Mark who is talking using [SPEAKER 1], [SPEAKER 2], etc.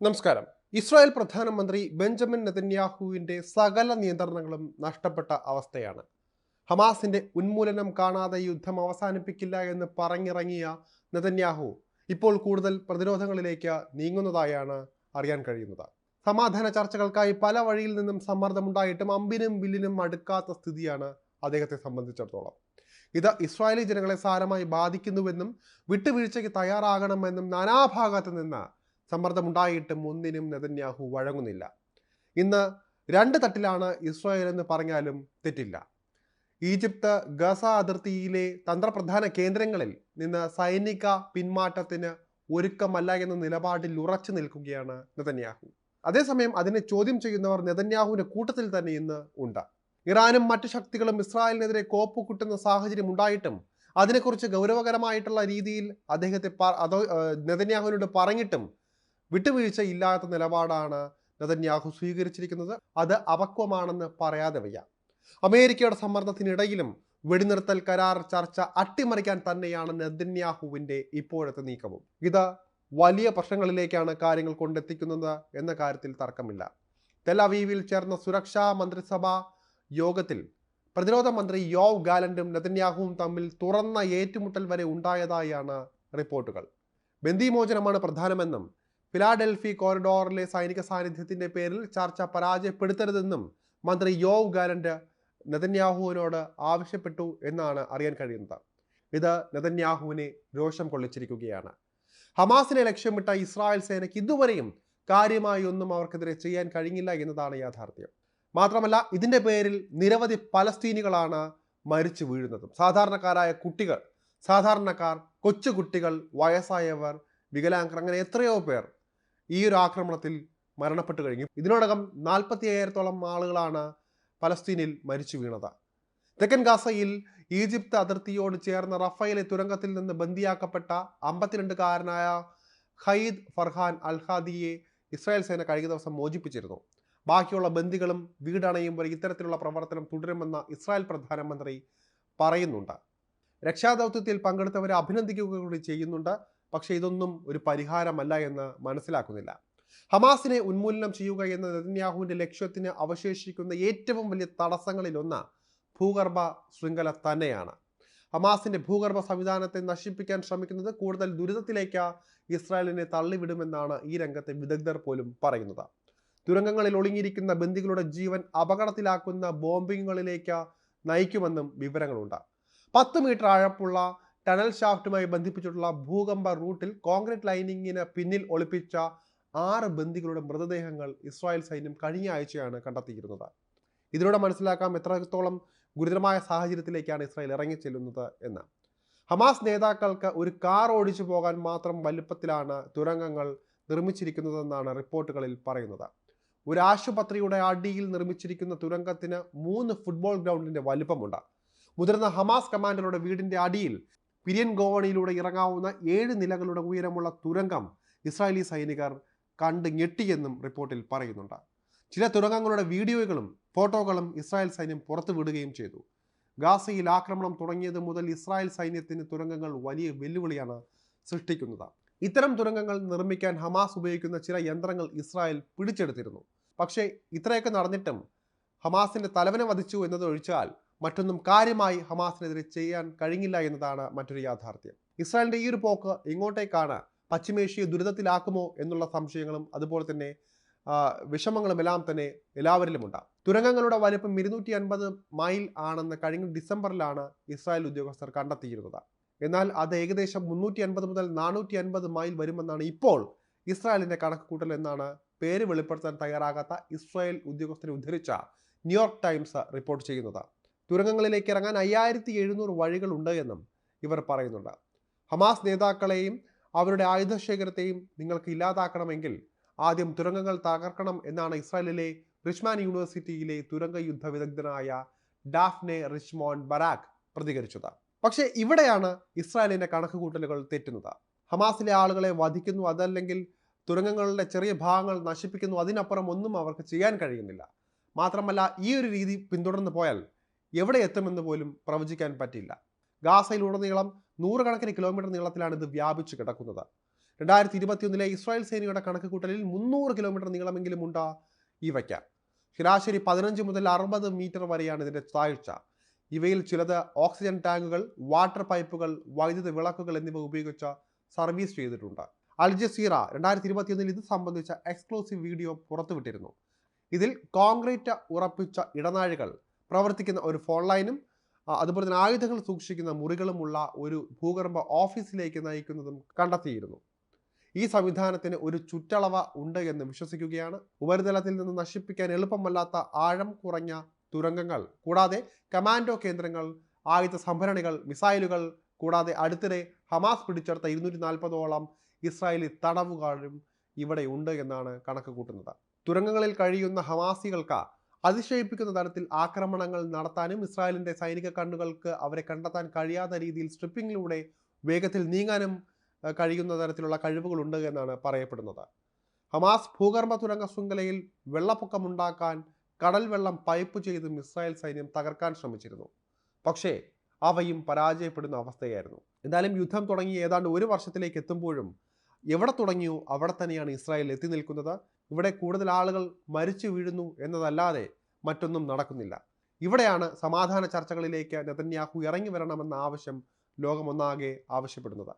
[SPEAKER 1] നമസ്കാരം. ഇസ്രായേൽ പ്രധാനമന്ത്രി ബെഞ്ചമിൻ നെതന്യാഹുവിന്റെ സകല നിയന്ത്രണങ്ങളും നഷ്ടപ്പെട്ട അവസ്ഥയാണ്. ഹമാസിന്റെ ഉന്മൂലനം കാണാതെ യുദ്ധം അവസാനിപ്പിക്കില്ല എന്ന് പറഞ്ഞിറങ്ങിയ നെതന്യാഹു ഇപ്പോൾ കൂടുതൽ പ്രതിരോധങ്ങളിലേക്ക് നീങ്ങുന്നതായാണ് അറിയാൻ കഴിയുന്നത്. സമാധാന ചർച്ചകൾക്കായി പല വഴിയിൽ നിന്നും സമ്മർദ്ദമുണ്ടായിട്ടും അമ്പിനും വില്ലിനും അടുക്കാത്ത സ്ഥിതിയാണ് അദ്ദേഹത്തെ സംബന്ധിച്ചിടത്തോളം. ഇത് ഇസ്രായേലി ജനങ്ങളെ സാരമായി ബാധിക്കുന്നുവെന്നും വിട്ടുവീഴ്ചയ്ക്ക് തയ്യാറാകണമെന്നും നാനാഭാഗത്ത് നിന്ന് സമ്മർദ്ദമുണ്ടായിട്ടും ഒന്നിനും നെതന്യാഹു വഴങ്ങുന്നില്ല. ഇന്ന് രണ്ട് തട്ടിലാണ് ഇസ്രായേൽ എന്ന് പറഞ്ഞാലും തെറ്റില്ല. ഈജിപ്ത് ഗസ അതിർത്തിയിലെ തന്ത്രപ്രധാന കേന്ദ്രങ്ങളിൽ നിന്ന് സൈനിക പിന്മാറ്റത്തിന് ഒരുക്കമല്ല എന്ന നിലപാടിൽ ഉറച്ചു നിൽക്കുകയാണ് നെതന്യാഹു. അതേസമയം അതിനെ ചോദ്യം ചെയ്യുന്നവർ നെതന്യാഹുവിന്റെ കൂട്ടത്തിൽ തന്നെ ഇന്ന് ഉണ്ട്. ഇറാനും മറ്റു ശക്തികളും ഇസ്രായേലിനെതിരെ കോപ്പ് കുട്ടുന്ന സാഹചര്യം ഉണ്ടായിട്ടും അതിനെക്കുറിച്ച് ഗൗരവകരമായിട്ടുള്ള രീതിയിൽ അദ്ദേഹത്തെ നെതന്യാഹുവിനോട് പറഞ്ഞിട്ടും വിട്ടുവീഴ്ച ഇല്ലാത്ത നിലപാടാണ് നതന്യാഹു സ്വീകരിച്ചിരിക്കുന്നത്. അത് അപക്വമാണെന്ന് പറയാതെ വയ്യ. അമേരിക്കയുടെ സമ്മർദ്ദത്തിനിടയിലും വെടിനിർത്തൽ കരാർ ചർച്ച അട്ടിമറിക്കാൻ തന്നെയാണ് നെതന്യാഹുവിന്റെ ഇപ്പോഴത്തെ നീക്കവും. ഇത് വലിയ പ്രശ്നങ്ങളിലേക്കാണ് കാര്യങ്ങൾ കൊണ്ടെത്തിക്കുന്നത് എന്ന കാര്യത്തിൽ തർക്കമില്ല. തെലവീവിൽ ചേർന്ന സുരക്ഷാ മന്ത്രിസഭാ യോഗത്തിൽ പ്രതിരോധ മന്ത്രി യോവ് ഗാലൻഡും നെതന്യാഹുവും തമ്മിൽ തുറന്ന ഏറ്റുമുട്ടൽ വരെ ഉണ്ടായതായാണ് റിപ്പോർട്ടുകൾ. ബന്ദിമോചനമാണ് പ്രധാനമെന്നും ഫിലാഡൽഫി കോറിഡോറിലെ സൈനിക സാന്നിധ്യത്തിന്റെ പേരിൽ ചർച്ച പരാജയപ്പെടുത്തരുതെന്നും മന്ത്രി യോവ് ഗാലന്റ് നെതന്യാഹുവിനോട് ആവശ്യപ്പെട്ടു എന്നാണ് അറിയാൻ കഴിയുന്നത്. ഇത് നെതന്യാഹുവിനെ രോഷം കൊള്ളിച്ചിരിക്കുകയാണ്. ഹമാസിനെ ലക്ഷ്യമിട്ട ഇസ്രായേൽ സേനയ്ക്ക് ഇതുവരെയും കാര്യമായി ഒന്നും അവർക്കെതിരെ ചെയ്യാൻ കഴിഞ്ഞില്ല എന്നതാണ് യാഥാർത്ഥ്യം. മാത്രമല്ല ഇതിന്റെ പേരിൽ നിരവധി പലസ്തീനികളാണ് മരിച്ചു വീഴുന്നതും. സാധാരണക്കാരായ കുട്ടികൾ സാധാരണക്കാർ കൊച്ചുകുട്ടികൾ വയസ്സായവർ വികലാംഗർ അങ്ങനെ എത്രയോ പേർ ഈ ഒരു ആക്രമണത്തിൽ മരണപ്പെട്ടു കഴിഞ്ഞു. ഇതിനോടകം നാൽപ്പത്തി അയ്യായിരത്തോളം ആളുകളാണ് പലസ്തീനിൽ മരിച്ചു വീണത്. തെക്കൻ ഗാസയിൽ ഈജിപ്ത് അതിർത്തിയോട് ചേർന്ന റഫയിലെ തുരങ്കത്തിൽ നിന്ന് ബന്ദിയാക്കപ്പെട്ട അമ്പത്തിരണ്ടുകാരനായ ഖയ്ദ് ഫർഹാൻ അൽഹാദിയെ ഇസ്രായേൽ സേന കഴിഞ്ഞ ദിവസം മോചിപ്പിച്ചിരുന്നു. ബാക്കിയുള്ള ബന്ദികളും വരെ ഇത്തരത്തിലുള്ള പ്രവർത്തനം തുടരുമെന്ന് ഇസ്രായേൽ പ്രധാനമന്ത്രി പറയുന്നുണ്ട്. രക്ഷാദൗത്യത്തിൽ പങ്കെടുത്തവരെ അഭിനന്ദിക്കുക കൂടി ചെയ്യുന്നുണ്ട്. പക്ഷേ ഇതൊന്നും ഒരു പരിഹാരമല്ല എന്ന് മനസ്സിലാക്കുന്നില്ല. ഹമാസിനെ ഉന്മൂലനം ചെയ്യുക എന്ന നെതന്യാഹുവിന്റെ ലക്ഷ്യത്തിന് അവശേഷിക്കുന്ന ഏറ്റവും വലിയ തടസ്സങ്ങളിലൊന്ന് ഭൂഗർഭ ശൃംഖല തന്നെയാണ്. ഹമാസിന്റെ ഭൂഗർഭ സംവിധാനത്തെ നശിപ്പിക്കാൻ ശ്രമിക്കുന്നത് കൂടുതൽ ദുരിതത്തിലേക്ക് ഇസ്രായേലിനെ തള്ളിവിടുമെന്നാണ് ഈ രംഗത്തെ വിദഗ്ധർ പോലും പറയുന്നത്. തുരങ്കങ്ങളിൽ ഒളിഞ്ഞിരിക്കുന്ന ബന്ദികളുടെ ജീവൻ അപകടത്തിലാക്കുന്ന ബോംബിങ്ങുകളിലേക്ക് നയിക്കുമെന്നും വിവരങ്ങളുണ്ട്. പത്ത് മീറ്റർ ആഴപ്പുള്ള ടണൽ ഷാഫ്റ്റുമായി ബന്ധിപ്പിച്ചിട്ടുള്ള ഭൂകമ്പ റൂട്ടിൽ കോൺക്രീറ്റ് ലൈനിങ്ങിന് പിന്നിൽ ഒളിപ്പിച്ച ആറ് ബന്ദികളുടെ മൃതദേഹങ്ങൾ ഇസ്രായേൽ സൈന്യം കഴിഞ്ഞ ആഴ്ചയാണ് കണ്ടെത്തിയിരുന്നത്. ഇതിലൂടെ മനസ്സിലാക്കാം എത്രത്തോളം ഗുരുതരമായ സാഹചര്യത്തിലേക്കാണ് ഇസ്രായേൽ ഇറങ്ങി ചെല്ലുന്നത് എന്ന്. ഹമാസ് നേതാക്കൾക്ക് ഒരു കാർ ഓടിച്ചു പോകാൻ മാത്രം വലുപ്പത്തിലാണ് തുരങ്കങ്ങൾ നിർമ്മിച്ചിരിക്കുന്നതെന്നാണ് റിപ്പോർട്ടുകളിൽ പറയുന്നത്. ഒരു ആശുപത്രിയുടെ അടിയിൽ നിർമ്മിച്ചിരിക്കുന്ന തുരങ്കത്തിന് മൂന്ന് ഫുട്ബോൾ ഗ്രൗണ്ടിന്റെ വലുപ്പമുണ്ട്. മുതിർന്ന ഹമാസ് കമാൻഡറുടെ വീടിന്റെ അടിയിൽ പിരിയൻ ഗോവണിയിലൂടെ ഇറങ്ങാവുന്ന ഏഴ് നിലകളുടെ ഉയരമുള്ള തുരങ്കം ഇസ്രായേലി സൈനികർ കണ്ട് ഞെട്ടിയെന്നും റിപ്പോർട്ടിൽ പറയുന്നുണ്ട്. ചില തുരങ്കങ്ങളുടെ വീഡിയോകളും ഫോട്ടോകളും ഇസ്രായേൽ സൈന്യം പുറത്തുവിടുകയും ചെയ്തു. ഗാസയിൽ ആക്രമണം തുടങ്ങിയത് മുതൽ ഇസ്രായേൽ സൈന്യത്തിന് തുരങ്കങ്ങൾ വലിയ വെല്ലുവിളിയാണ് സൃഷ്ടിക്കുന്നത്. ഇത്തരം തുരങ്കങ്ങൾ നിർമ്മിക്കാൻ ഹമാസ് ഉപയോഗിക്കുന്ന ചില യന്ത്രങ്ങൾ ഇസ്രായേൽ പിടിച്ചെടുത്തിരുന്നു. പക്ഷേ ഇത്രയൊക്കെ നടന്നിട്ടും ഹമാസിന്റെ തലവനെ വധിച്ചു എന്നത് ഒഴിച്ചാൽ മറ്റൊന്നും കാര്യമായി ഹമാസിനെതിരെ ചെയ്യാൻ കഴിഞ്ഞില്ല എന്നതാണ് മറ്റൊരു യാഥാർത്ഥ്യം. ഇസ്രായേലിന്റെ ഈ ഒരു പോക്ക് ഇങ്ങോട്ടേക്കാണ് പശ്ചിമേഷ്യയെ ദുരിതത്തിലാക്കുമോ എന്നുള്ള സംശയങ്ങളും അതുപോലെ തന്നെ വിഷമങ്ങളും എല്ലാം തന്നെ എല്ലാവരിലുമുണ്ട് തുരങ്കങ്ങളുടെ വലിപ്പം ഇരുന്നൂറ്റി അൻപത് മൈൽ ആണെന്ന് കഴിഞ്ഞ ഡിസംബറിലാണ് ഇസ്രായേൽ ഉദ്യോഗസ്ഥർ കണ്ടെത്തിയിരുന്നത്. എന്നാൽ അത് ഏകദേശം മുന്നൂറ്റി അൻപത് മുതൽ നാനൂറ്റി അൻപത് മൈൽ വരുമെന്നാണ് ഇപ്പോൾ ഇസ്രായേലിന്റെ കണക്കുകൂട്ടൽ എന്നാണ് പേര് വെളിപ്പെടുത്താൻ തയ്യാറാകാത്ത ഇസ്രായേൽ ഉദ്യോഗസ്ഥരെ ഉദ്ധരിച്ച ന്യൂയോർക്ക് ടൈംസ് റിപ്പോർട്ട് ചെയ്യുന്നത്. തുരങ്കങ്ങളിലേക്ക് ഇറങ്ങാൻ അയ്യായിരത്തി എഴുന്നൂറ് വഴികളുണ്ട് എന്നും ഇവർ പറയുന്നുണ്ട്. ഹമാസ് നേതാക്കളെയും അവരുടെ ആയുധശേഖരത്തെയും നിങ്ങൾക്ക് ഇല്ലാതാക്കണമെങ്കിൽ ആദ്യം തുരങ്കങ്ങൾ തകർക്കണം എന്നാണ് ഇസ്രായേലിലെ റിച്ച്മാൻ യൂണിവേഴ്സിറ്റിയിലെ തുരങ്ക യുദ്ധ വിദഗ്ധനായ ഡാഫ്നെ റിച്ച്മോൺ ബറാക്ക് പ്രതികരിച്ചത്. പക്ഷേ ഇവിടെയാണ് ഇസ്രായേലിന്റെ കണക്കുകൂട്ടലുകൾ തെറ്റുന്നത്. ഹമാസിലെ ആളുകളെ വധിക്കുന്നു അതല്ലെങ്കിൽ തുരങ്കങ്ങളുടെ ചെറിയ ഭാഗങ്ങൾ നശിപ്പിക്കുന്നു അതിനപ്പുറം ഒന്നും അവർക്ക് ചെയ്യാൻ കഴിയുന്നില്ല. മാത്രമല്ല ഈ ഒരു രീതി പിന്തുടർന്നു പോയാൽ എവിടെ എത്തുമെന്ന് പോലും പ്രവചിക്കാൻ പറ്റില്ല. ഗാസയിലുടനീളം നൂറുകണക്കിന് കിലോമീറ്റർ നീളത്തിലാണ് ഇത് വ്യാപിച്ചു കിടക്കുന്നത്. രണ്ടായിരത്തി ഇരുപത്തിയൊന്നിലെ ഇസ്രായേൽ സേനയുടെ കണക്കുകൂട്ടലിൽ മുന്നൂറ് കിലോമീറ്റർ നീളമെങ്കിലും ഉണ്ട് ഇവയ്ക്ക് ശരാശരി പതിനഞ്ച് മുതൽ അറുപത് മീറ്റർ വരെയാണ് ഇതിന്റെ താഴ്ച. ഇവയിൽ ചിലത് ഓക്സിജൻ ടാങ്കുകൾ വാട്ടർ പൈപ്പുകൾ വൈദ്യുത വിളക്കുകൾ എന്നിവ ഉപയോഗിച്ച് സർവീസ് ചെയ്തിട്ടുണ്ട്. അൽ ജസീറ രണ്ടായിരത്തി ഇരുപത്തിയൊന്നിൽ ഇത് സംബന്ധിച്ച എക്സ്ക്ലൂസീവ് വീഡിയോ പുറത്തുവിട്ടിരുന്നു. ഇതിൽ കോൺക്രീറ്റ് ഉറപ്പിച്ച ഇടനാഴികൾ പ്രവർത്തിക്കുന്ന ഒരു ഫോൺ ലൈനും അതുപോലെ തന്നെ ആയുധങ്ങൾ സൂക്ഷിക്കുന്ന മുറികളുമുള്ള ഒരു ഭൂഗർഭ ഓഫീസിലേക്ക് നയിക്കുന്നതും കണ്ടെത്തിയിരുന്നു. ഈ സംവിധാനത്തിന് ഒരു ചുറ്റളവ ഉണ്ട് എന്ന് വിശ്വസിക്കുകയാണ്. ഉപരിതലത്തിൽ നിന്ന് നശിപ്പിക്കാൻ എളുപ്പമല്ലാത്ത ആഴം കുറഞ്ഞ തുരങ്കങ്ങൾ കൂടാതെ കമാൻഡോ കേന്ദ്രങ്ങൾ ആയുധ സംഭരണികൾ മിസൈലുകൾ കൂടാതെ അടുത്തിടെ ഹമാസ് പിടിച്ചെടുത്ത ഇരുന്നൂറ്റി നാൽപ്പതോളം ഇസ്രായേലി തടവുകാരും ഇവിടെ ഉണ്ട് എന്നാണ് കണക്ക് കൂട്ടുന്നത്. തുരങ്കങ്ങളിൽ കഴിയുന്ന ഹമാസികൾക്ക് അതിശയിപ്പിക്കുന്ന തരത്തിൽ ആക്രമണങ്ങൾ നടത്താനും ഇസ്രായേലിന്റെ സൈനിക കണ്ണുകൾക്ക് അവരെ കണ്ടെത്താൻ കഴിയാത്ത രീതിയിൽ സ്ട്രിപ്പിങ്ങിലൂടെ വേഗത്തിൽ നീങ്ങാനും കഴിയുന്ന തരത്തിലുള്ള കഴിവുകളുണ്ട് എന്നാണ് പറയപ്പെടുന്നത്. ഹമാസ് ഭൂഗർഭ തുരങ്ക ശൃംഖലയിൽ വെള്ളപ്പൊക്കമുണ്ടാക്കാൻ കടൽ വെള്ളം പൈപ്പ് ചെയ്തും ഇസ്രായേൽ സൈന്യം തകർക്കാൻ ശ്രമിച്ചിരുന്നു. പക്ഷേ അവയും പരാജയപ്പെടുന്ന അവസ്ഥയായിരുന്നു. എന്തായാലും യുദ്ധം തുടങ്ങി ഏതാണ്ട് ഒരു വർഷത്തിലേക്ക് എത്തുമ്പോഴും എവിടെ തുടങ്ങിയോ അവിടെ തന്നെയാണ് ഇസ്രായേൽ എത്തി നിൽക്കുന്നത്. ഇവിടെ കൂടുതൽ ആളുകൾ മരിച്ചു വീഴുന്നു എന്നതല്ലാതെ മറ്റൊന്നും നടക്കുന്നില്ല. ഇവിടെയാണ് സമാധാന ചർച്ചകളിലേക്ക് നെതന്യാഹു ഇറങ്ങി വരണമെന്ന ആവശ്യം ലോകമൊന്നാകെ ആവശ്യപ്പെടുന്നത്.